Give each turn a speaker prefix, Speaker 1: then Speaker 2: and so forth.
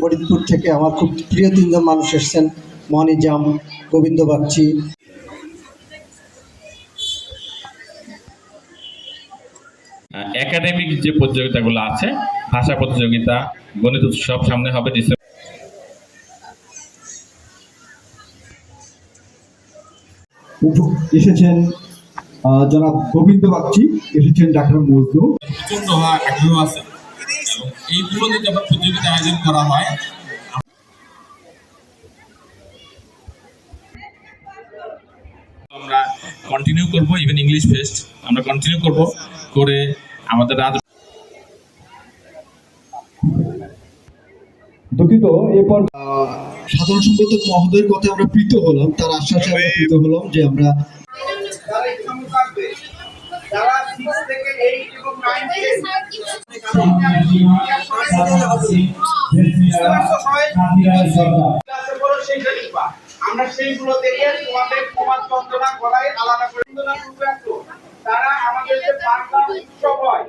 Speaker 1: ফরিদপুর থেকে আমার খুব প্রিয় তিনজন মানুষ এসেছেন মনিজাম গোবিন্দ বাগচি
Speaker 2: একাডেমিক যে প্রতিযোগিতাগুলো আছে ভাষা প্রতিযোগিতা গণিত উৎসব সামনে হবে ডিসেম্বর।
Speaker 3: এসেছেন আহ, জনাব গোবিন্দ বাগচি এসেছেন ডাক্তার মজনু।
Speaker 4: প্রচণ্ড আগ্রহ আছে। এবং আবার প্রতিযোগিতা আয়োজন করা হয়। আমরা কন্টিনিউ করব ইভেন ইংলিশ ফেস্ট আমরা কন্টিনিউ করব করে আমাদের রাজ
Speaker 3: দুঃখিত এরপর
Speaker 1: সাধারণ সম্পাদক মহোদয়ের কথা আমরা প্রীত হলাম। তার আশ্বাসে আমরা প্রীত হলাম যে আমরা
Speaker 5: আমরা সেইগুলো দেখে তোমাদের তোমার যন্ত্রণা গলায় আলাদা করে। তারা আমাদের যে বাংলা উৎসব হয়